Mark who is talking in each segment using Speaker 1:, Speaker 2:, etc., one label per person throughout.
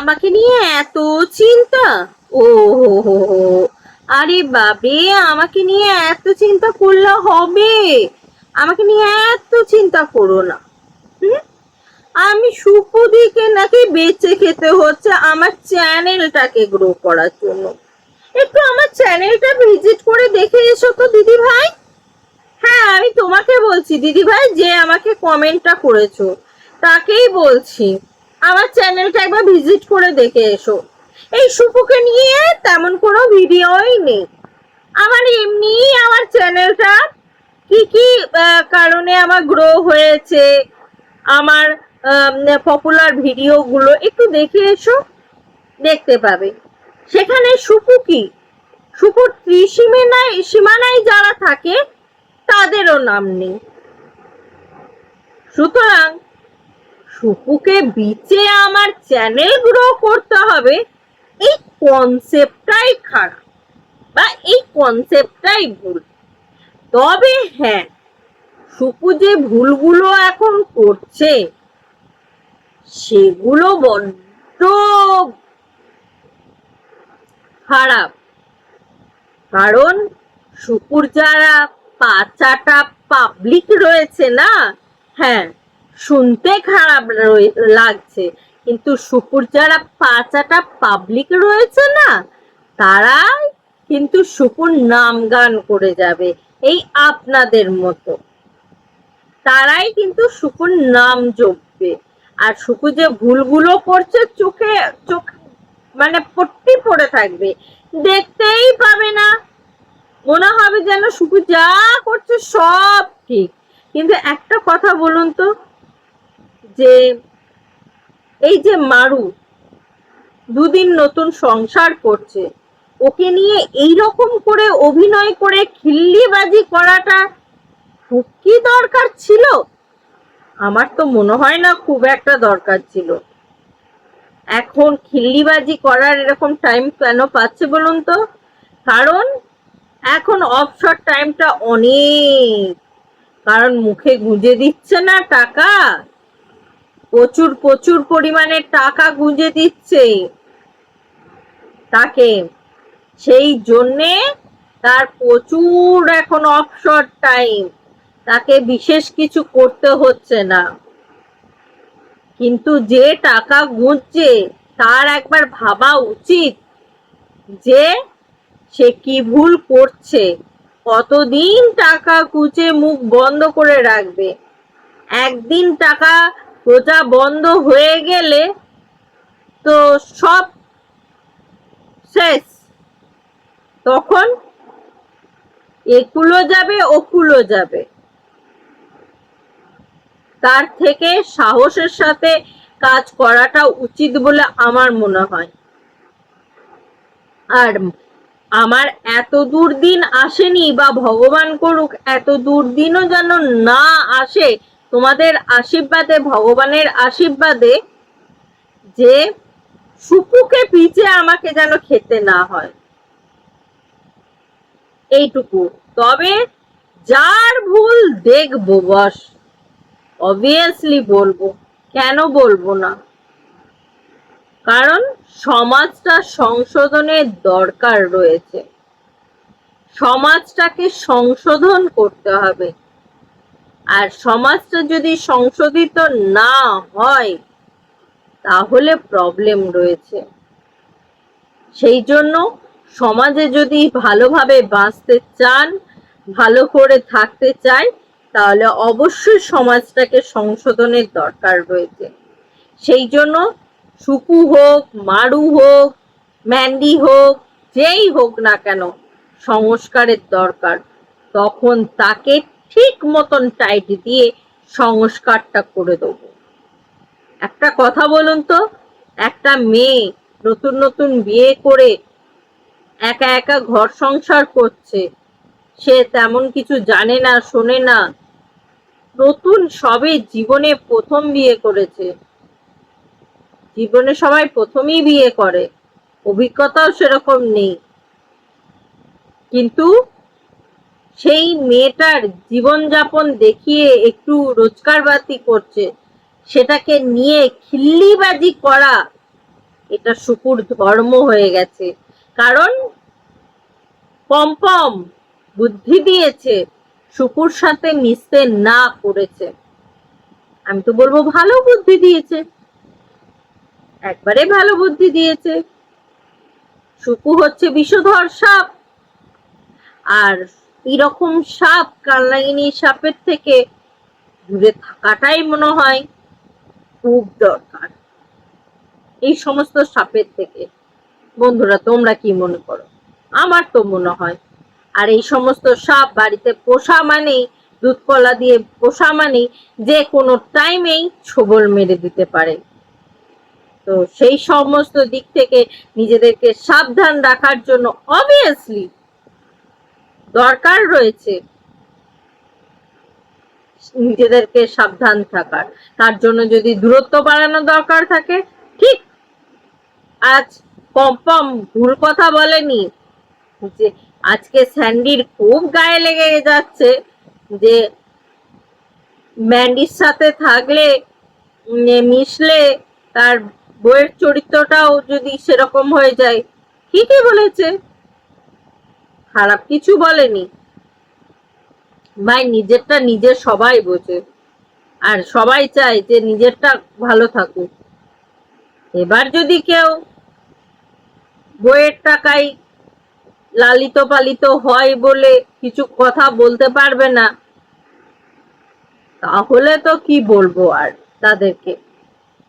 Speaker 1: আমাকে নিয়ে এত চিন্তা? ও হো। আরে বাবে আমাকে নিয়ে এত চিন্তা করলে হবে? আমাকে নিয়ে এত চিন্তা করো না। হুম? আমি সুপুদিকে নাকি বেঁচে খেতে হচ্ছে আমার চ্যানেলটাকে গ্রো করার জন্য। একটু আমার চ্যানেলটা ভিজিট করে দেখে এসো তো দিদি ভাই হ্যাঁ আমি তোমাকে বলছি দিদি ভাই যে আমাকে কমেন্টটা করেছ, তাকেই বলছি। আমার চ্যানেলটা একবার ভিজিট করে দেখে এসো। এই সুপুকে নিয়ে তেমন কোনো ভিডিওই নেই। আমার এমনি আমার চ্যানেলটা কি কি কারণে আমার গ্রো হয়েছে, আমার পপুলার ভিডিওগুলো একটু দেখে এসো, দেখতে পাবে। সেখানে সুপু কি? সুপুর ত্রিসীমানায়, সীমানায় যারা থাকে, তাদেরও নাম নেই। সুতরাং সুপুকে বিচে আমার চ্যানেল গ্রো করতে হবে, এই কনসেপ্টটাই খারাপ বা এই কনসেপ্টটাই ভুল। তবে হ্যাঁ সুপু যে ভুলগুলো এখন করছে, সেগুলো বড্ড খারাপ। কারণ শুকুর যারা পাচাটা পাবলিক রয়েছে না হ্যাঁ শুনতে খারাপ লাগছে। কিন্তু শুকুর যারা পাচাটা পাবলিক রয়েছে না তারা কিন্তু শুকুর নাম গান করে যাবে, এই আপনাদের মতো। তারাই কিন্তু শুকুর নাম জপবে। আর শুকু যে ভুলগুলো করছে, চোখে, চোখ মানে পট্টি পড়ে থাকবে। দেখতেই পাবে না। মনে হবে যেন শুকু যা করছে সব ঠিক। কিন্তু একটা কথা বলুন তো যে এই যে মারু দুদিন নতুন সংসার করছে, ওকে নিয়ে এই রকম করে অভিনয় করে খিল্লিবাজি করাটা খুব কি দরকার ছিল? আমার তো মনে হয় না খুব একটা দরকার ছিল। এখন খিল্লিবাজি করার এরকম টাইম কেন পাচ্ছে বলুন তো? কারণ এখন অবসর টাইমটা অনেক। কারণ মুখে গুঁজে দিচ্ছে না টাকা। প্রচুর প্রচুর পরিমাণে টাকা গুঁজে দিচ্ছে তাকে। সেই জন্যে তার প্রচুর এখন অবসর টাইম তাকে বিশেষ কিছু করতে হচ্ছে না। কিন্তু যে টাকা গুঁজছে, তার একবার ভাবা উচিত যে সে কি ভুল করছে। কতদিন টাকা কুচে মুখ বন্ধ করে রাখবে? একদিন টাকা প্রজা বন্ধ হয়ে গেলে তো সব শেষ। তখন একুলো যাবে ওকুলো যাবে। তার থেকে সাহসের সাথে কাজ করাটা উচিত বলে আমার মনে হয়। আর আমার এত দুর্দিন আসেনি বা ভগবান করুক, এত দুর্দিনও যেন না আসে তোমাদের আশীর্বাদে, ভগবানের আশীর্বাদে যে সুপুকে পিছে আমাকে যেন খেতে না হয়। এইটুকু। তবে যার ভুল দেখব, বস। অবভিয়াসলি বলব। কেন বলব না? কারণ সমাজটা সংশোধনের দরকার রয়েছে। সমাজটাকে সংশোধন করতে হবে। আর সমাজটা যদি সংশোধিত না হয়, তাহলে প্রবলেম রয়েছে। সেই জন্য সমাজে যদি ভালোভাবে বাঁচতে চান, ভালো করে থাকতে চাই, তাহলে অবশ্যই সমাজটাকে সংশোধনের দরকার রয়েছে। সেই জন্য সুকু হোক, মারু হোক, ম্যান্ডি হোক, যেই হোক না কেন, সংস্কারের দরকার। তখন তাকে ঠিক মতন টাইট দিয়ে সংস্কারটা করে দেবো। একটা কথা বলুন তো, একটা মেয়ে নতুন নতুন বিয়ে করে একা একা ঘর সংসার করছে, সে তেমন কিছু জানে না, শোনে না। নতুন সবে জীবনে প্রথম বিয়ে করেছে। জীবনে সবাই প্রথমেই বিয়ে করে, অভিজ্ঞতাও সেরকম নেই। কিন্তু সেই মেয়েটার জীবনযাপন দেখিয়ে একটু রোজগার বাতি করছে। সেটাকে নিয়ে খিল্লিবাজি করা, এটা শুকুর ধর্ম হয়ে গেছে। কারণ পম্পম বুদ্ধি দিয়েছে, শুকুর সাথে মিশতে না করেছে। আমি তো বলব ভালো বুদ্ধি দিয়েছে। একবারে ভালো বুদ্ধি দিয়েছে। শুকু হচ্ছে বিষধর সাপ। আর এরকম সাপ কালনাগিনী সাপের থেকে দূরে থাকাটাই মনে হয় খুব দরকার। এই সমস্ত সাপের থেকে। বন্ধুরা, তোমরা কি মনে করো? আমার তো মনে হয়। আর এই সমস্ত সাপ বাড়িতে পোষা মানেই দুধকলা দিয়ে পোষা মানেই যে কোনো টাইমেই ছোবল মেরে দিতে পারে। তো সেই সমস্ত দিক থেকে নিজেদেরকে সাবধান রাখার জন্য অবভিয়াসলি দরকার রয়েছে নিজেদেরকে সাবধান থাকার। তার জন্য যদি দূরত্ব বাড়ানো দরকার থাকে, ঠিক। আজ পম্পম ভুল কথা বলেনি যে আজকে স্যান্ডির খুব গায়ে লেগে যাচ্ছে যে ম্যান্ডির সাথে থাকলে মিশলে তার বইয়ের চরিত্রটাও যদি সেরকম হয়ে যায়, ঠিকই বলেছে। খারাপ কিছু বলেনি। ভাই, নিজেরটা নিজের সবাই বোঝে। আর সবাই চায় যে নিজেরটা ভালো থাকুক। এবার যদি কেউ বইয়ের টাকায় লালিত পালিত হয় বলে কিছু কথা বলতে পারবে না, তাহলে তো কি বলব আর তাদেরকে?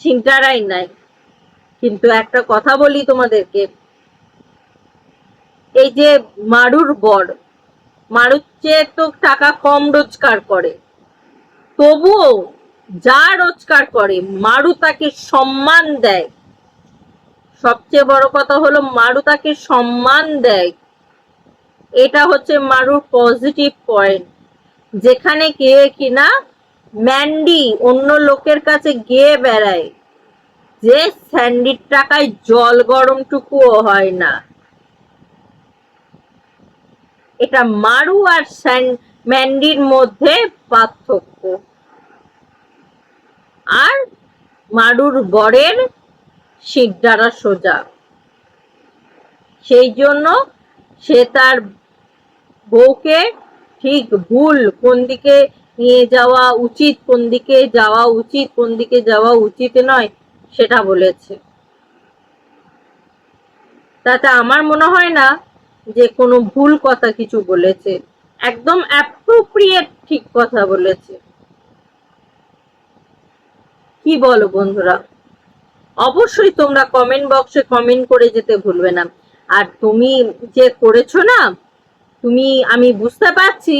Speaker 1: চিন্তারাই নাই। কিন্তু একটা কথা বলি তোমাদেরকে এই যে মারুর বর, মারুর চেয়ে তো টাকা কম রোজগার করে। তবুও যা রোজগার করে, মারু তাকে সম্মান দেয়। সবচেয়ে বড় কথা হলো মারু তাকে সম্মান দেয়। এটা হচ্ছে মারুর পজিটিভ পয়েন্ট যেখানে গিয়ে কিনা ম্যান্ডি অন্য লোকের কাছে গিয়ে বেড়ায়, যে স্যান্ডির টাকায় জল গরমটুকুও হয় না। এটা মারু আর ম্যান্ডির মধ্যে পার্থক্য। আর মারুর বরের শিরদাঁড়া সোজা। সেই জন্য সে তার বউকে ঠিক ভুল কোন দিকে নিয়ে যাওয়া উচিত, কোন দিকে যাওয়া উচিত, কোন দিকে যাওয়া উচিত নয়, সেটা বলেছে। তাতে আমার মনে হয় না যে কোনো ভুল কথা কিছু বলেছে, একদম অ্যাপ্রোপ্রিয়েট ঠিক কথা বলেছে। কি বলো বন্ধুরা? অবশ্যই তোমরা কমেন্ট বক্সে কমেন্ট করে যেতে ভুলবে না। আর তুমি যে করেছ না, তুমি, আমি বুঝতে পারছি,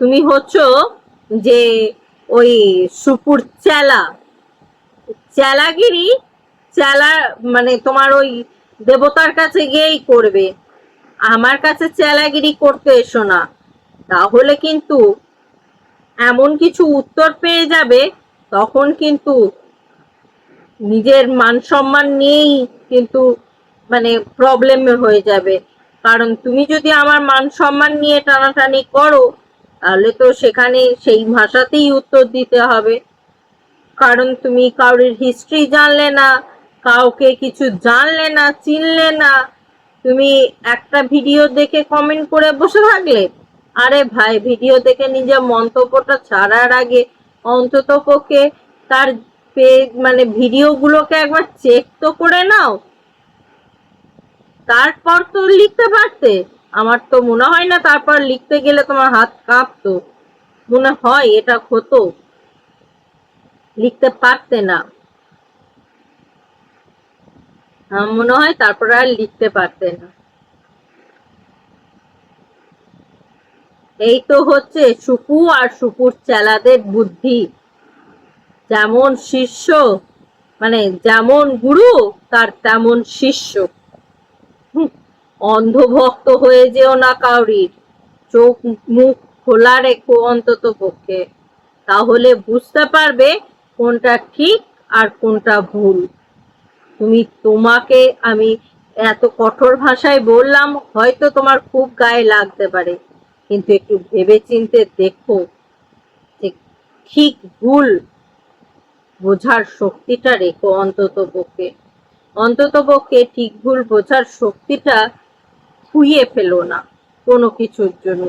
Speaker 1: তুমি হচ্ছ যে ওই সুপুর চেলা। চেলাগিরি, চেলা মানে তোমার ওই দেবতার কাছে গিয়েই করবে। আমার কাছে চেলাগিরি করতে এসো না। তাহলে কিন্তু এমন কিছু উত্তর পেয়ে যাবে, তখন কিন্তু নিজের মান সম্মান নিয়েই কিন্তু মানে প্রবলেম হয়ে যাবে। কারণ তুমি যদি আমার মান সম্মান নিয়ে টানাটানি করো, তাহলে তো সেখানে সেই ভাষাতেই উত্তর দিতে হবে। কারণ তুমি কারোর হিস্ট্রি জানলে না, কাউকে কিছু জানলে না, চিনলে না তুমি একটা ভিডিও দেখে কমেন্ট করে বসে থাকলে? আরে ভাই ভিডিও দেখে নিজের মন্তব্যটা ছাড়ার আগে অন্তত পক্ষে তার পেজ মানে ভিডিওগুলোকে একবার চেক তো করে নাও। তারপর তো লিখতে পারতে। আমার তো মনে হয় না তারপর লিখতে গেলে তোমার হাত কাঁপতো। মনে হয় এটা হতো। লিখতে পারতে না। মনে হয় তারপর আর লিখতে পারতে না। এই তো হচ্ছে সুকু আর সুকুর চেলাদের বুদ্ধি। যেমন শিষ্য মানে যেমন গুরু, তার তেমন শিষ্য। অন্ধভক্ত হয়ে যেও না কাউরির চোখ মুখ খোলা রেখো অন্তত পক্ষে। তাহলে বুঝতে পারবে কোনটা ঠিক আর কোনটা ভুল। তুমি তোমাকে আমি এত কঠোর ভাষায় বললাম, হয়তো তোমার খুব গায়ে লাগতে পারে। কিন্তু একটু ভেবে চিনতে দেখো যে ঠিক ভুল বোঝার শক্তিটা রেখো অন্তত পক্ষে। অন্ততপক্ষে ঠিক ভুল বোঝার শক্তিটা খুইয়ে ফেলো না কোনো কিছুর জন্য।